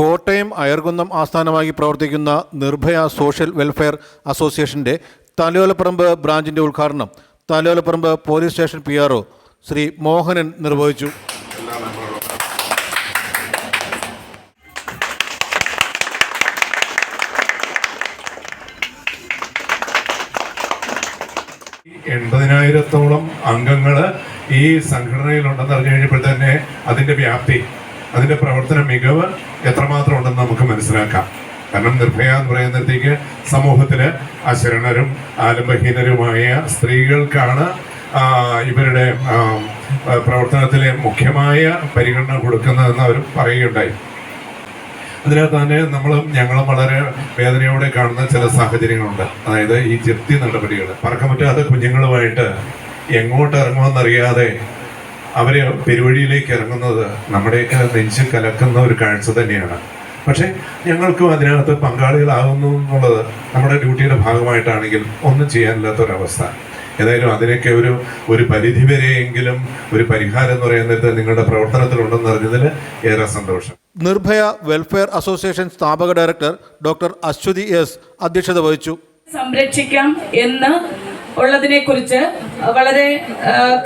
കോട്ടയം അയർകുന്നം ആസ്ഥാനമായി പ്രവർത്തിക്കുന്ന Nirbhaya social welfare അസോസിയേഷന്റെ തലയോലപ്പറമ്പ് ബ്രാഞ്ചിന്റെ ഉദ്ഘാടനം Thalayolaparambu police station P R Sri Mohanan നിർവഹിച്ചു. എൺപതിനായിരത്തോളം അംഗങ്ങൾ ഈ സംഘടനയിലുണ്ടെന്ന് അറിഞ്ഞു കഴിഞ്ഞപ്പോൾ തന്നെ അതിന്റെ വ്യാപ്തി അതിന്റെ പ്രവർത്തന മികവ് എത്രമാത്രം ഉണ്ടെന്ന് നമുക്ക് മനസ്സിലാക്കാം. കാരണം നിർഭയ എന്ന് പറയുന്നിടത്തേക്ക് സമൂഹത്തിൽ അശരണരും ആലംബഹീനരുമായ സ്ത്രീകൾക്കാണ് ഇവരുടെ പ്രവർത്തനത്തിലെ മുഖ്യമായ പരിഗണന കൊടുക്കുന്നതെന്ന് അവർ പറയുകയുണ്ടായി. അതിനകത്ത് തന്നെ നമ്മളും ഞങ്ങളും വളരെ വേദനയോടെ കാണുന്ന ചില സാഹചര്യങ്ങളുണ്ട്. അതായത് ഈ ജപ്തി നടപടികൾ പറക്കമറ്റാത്ത കുഞ്ഞുങ്ങളുമായിട്ട് എങ്ങോട്ട് ഇറങ്ങുമെന്നറിയാതെ അവർ പെരുവഴിയിലേക്ക് ഇറങ്ങുന്നത് നമ്മുടെയൊക്കെ നെഞ്ചിൽ കലക്കുന്ന ഒരു കാഴ്ച തന്നെയാണ്. പക്ഷെ ഞങ്ങൾക്കും അതിനകത്ത് പങ്കാളികളാകുന്നു എന്നുള്ളത് നമ്മുടെ ഡ്യൂട്ടിയുടെ ഭാഗമായിട്ടാണെങ്കിൽ ഒന്നും ചെയ്യാനില്ലാത്തൊരവസ്ഥ. ഏതായാലും അതിനൊക്കെ ഒരു ഒരു പരിധി വരെയെങ്കിലും ഒരു പരിഹാരം എന്ന് പറയുന്നത് നിങ്ങളുടെ പ്രവർത്തനത്തിലുണ്ടെന്ന് അറിഞ്ഞതിൽ ഏറെ സന്തോഷം. നിർഭയ വെൽഫെയർ അസോസിയേഷൻ സ്ഥാപക ഡയറക്ടർ ഡോക്ടർ അശ്വതി എസ് അധ്യക്ഷത വഹിച്ചു. സംരക്ഷിക്കാം എന്ന് ഉള്ളതിനെ കുറിച്ച് വളരെ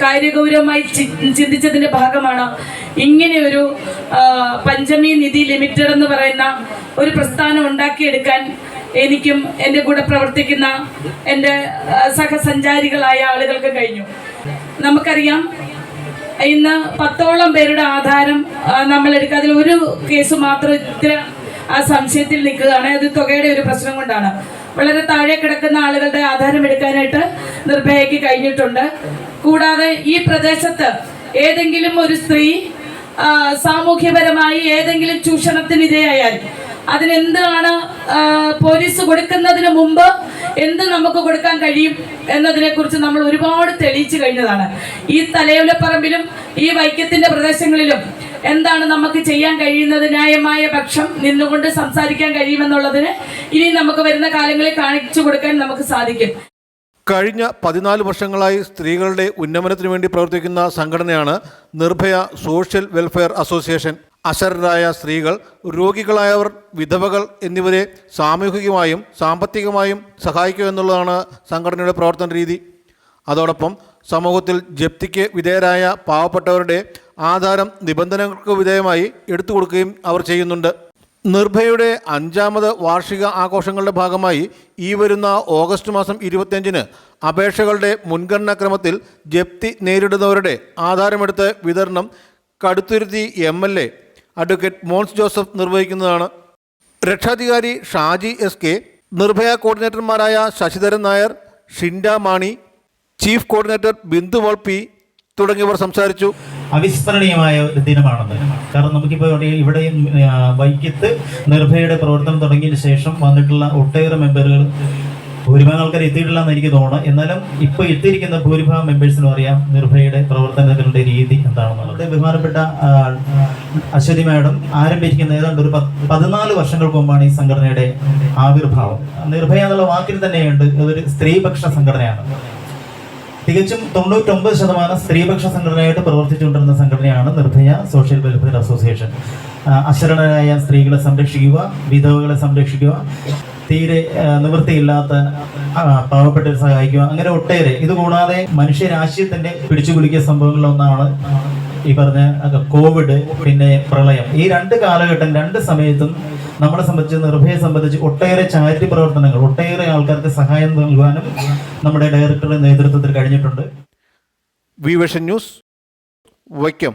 കാര്യഗൗരവമായി ചിന്തിച്ചതിന്റെ ഭാഗമാണ് ഇങ്ങനെ ഒരു പഞ്ചമി നിധി ലിമിറ്റഡ് എന്ന് പറയുന്ന ഒരു പ്രസ്ഥാനം ഉണ്ടാക്കിയെടുക്കാൻ എനിക്കും എന്റെ കൂടെ പ്രവർത്തിക്കുന്ന എന്റെ സഹസഞ്ചാരികളായ ആളുകൾക്ക് കഴിഞ്ഞു. നമുക്കറിയാം ഇന്ന് പത്തോളം പേരുടെ ആധാരം നമ്മൾ എടുക്കുക അതിൽ ഒരു കേസ് മാത്രം ഇത്ര ആ സംശയത്തിൽ നിൽക്കുകയാണ്. അത് തുകയുടെ ഒരു പ്രശ്നം കൊണ്ടാണ്. വളരെ താഴെ കിടക്കുന്ന ആളുകളുടെ ആധാരം എടുക്കാനായിട്ട് നിർഭയയ്ക്ക് കഴിഞ്ഞിട്ടുണ്ട്. കൂടാതെ ഈ പ്രദേശത്ത് ഏതെങ്കിലും ഒരു സ്ത്രീ സാമൂഹ്യപരമായി ഏതെങ്കിലും ചൂഷണത്തിനിരയായാൽ അതിനെന്താണ് ആ, പോലീസ് കൊടുക്കുന്നതിന് മുമ്പ് എന്ത് നമുക്ക് കൊടുക്കാൻ കഴിയും എന്നതിനെ കുറിച്ച് നമ്മൾ ഒരുപാട് തെളിയിച്ചു കഴിഞ്ഞതാണ്. ഈ തലയോലപ്പറമ്പിലും ഈ വൈക്കത്തിന്റെ പ്രദേശങ്ങളിലും എന്താണ് നമുക്ക് ചെയ്യാൻ കഴിയുന്നത്? ന്യായമായ പക്ഷം നിന്നുകൊണ്ട് സംസാരിക്കാൻ കഴിയുമെന്നുള്ളതിന് ഇനി നമുക്ക് വരുന്ന കാലങ്ങളിൽ കാണിച്ചു കൊടുക്കാൻ നമുക്ക് സാധിക്കും. കഴിഞ്ഞ പതിനാല് വർഷങ്ങളായി സ്ത്രീകളുടെ ഉന്നമനത്തിനു വേണ്ടി പ്രവർത്തിക്കുന്ന സംഘടനയാണ് നിർഭയ സോഷ്യൽ വെൽഫെയർ അസോസിയേഷൻ. അശരണരായ സ്ത്രീകൾ രോഗികളായവർ വിധവകൾ എന്നിവരെ സാമൂഹികമായും സാമ്പത്തികമായും സഹായിക്കുക എന്നുള്ളതാണ് സംഘടനയുടെ പ്രവർത്തന രീതി. അതോടൊപ്പം സമൂഹത്തിൽ ജപ്തിക്ക് വിധേയരായ പാവപ്പെട്ടവരുടെ ആധാരം നിബന്ധനകൾക്ക് വിധേയമായി എടുത്തു കൊടുക്കുകയും അവർ ചെയ്യുന്നുണ്ട്. നിർഭയയുടെ അഞ്ചാമത് വാർഷിക ആഘോഷങ്ങളുടെ ഭാഗമായി ഈ വരുന്ന ഓഗസ്റ്റ് മാസം ഇരുപത്തിയഞ്ചിന് അപേക്ഷകളുടെ മുൻഗണനാ ക്രമത്തിൽ ജപ്തി നേരിടുന്നവരുടെ ആധാരമെടുത്ത് വിതരണം Kaduthuruthy M L A advocate Mons Joseph നിർവഹിക്കുന്നതാണ്. രക്ഷാധികാരി ഷാജി എസ് കെ നിർഭയ കോർഡിനേറ്റർമാരായ ശശിധരൻ നായർ ഷിൻഡ മാണി ചീഫ് കോർഡിനേറ്റർ ബിന്ദു വോൾ പി തുടങ്ങിയവർ സംസാരിച്ചു. അവിസ്മരണീയമായ ഒരു ദിനമാണെന്ന് കാരണം നമുക്കിപ്പോൾ ഇവിടെ ഇവിടെയും വൈക്കത്ത് നിർഭയയുടെ പ്രവർത്തനം തുടങ്ങിയതിന് ശേഷം വന്നിട്ടുള്ള ഒട്ടേറെ മെമ്പറുകൾ ഭൂരിഭാഗം ആൾക്കാർ എത്തിയിട്ടില്ല എനിക്ക് തോന്നുന്നു. എന്നാലും ഇപ്പൊ എത്തിയിരിക്കുന്ന ഭൂരിഭാഗം മെമ്പേഴ്സിനും അറിയാം നിർഭയയുടെ പ്രവർത്തനങ്ങളുടെ രീതി എന്താണെന്നുള്ളത്. ബഹുമാനപ്പെട്ട അശ്വതി മാഡം ആരംഭിക്കുന്ന ഏതാണ്ട് ഒരു പതിനാല് വർഷങ്ങൾക്ക് മുമ്പാണ് ഈ സംഘടനയുടെ ആവിർഭാവം. നിർഭയ എന്നുള്ള വാക്കിൽ തന്നെയുണ്ട് അതൊരു സ്ത്രീപക്ഷ സംഘടനയാണ്. തികച്ചും തൊണ്ണൂറ്റൊമ്പത് ശതമാനം സ്ത്രീപക്ഷ സംഘടനയായിട്ട് പ്രവർത്തിച്ചുകൊണ്ടിരുന്ന സംഘടനയാണ് നിർഭയ സോഷ്യൽ വെൽഫെയർ അസോസിയേഷൻ. അശരണരായ സ്ത്രീകളെ സംരക്ഷിക്കുക വിധവകളെ സംരക്ഷിക്കുക തീരെ നിവൃത്തിയില്ലാത്ത പാവപ്പെട്ടവരെ സഹായിക്കുക അങ്ങനെ ഒട്ടേറെ. ഇതുകൂടാതെ മനുഷ്യരാശയത്തിന്റെ പിടിച്ചുകുലുക്കിയ സംഭവങ്ങളിലൊന്നാണ് ഈ പറഞ്ഞ കോവിഡ് പിന്നെ പ്രളയം. ഈ രണ്ട് കാലഘട്ടം രണ്ട് സമയത്തും നമ്മളെ സംബന്ധിച്ച് നിർഭയെ സംബന്ധിച്ച് ഒട്ടേറെ ചാരിറ്റി പ്രവർത്തനങ്ങൾ ഒട്ടേറെ ആൾക്കാർക്ക് സഹായം നൽകുവാനും നമ്മുടെ ഡയറക്ടറുടെ നേതൃത്വത്തിൽ കഴിഞ്ഞിട്ടുണ്ട്. V vision news Vaikom.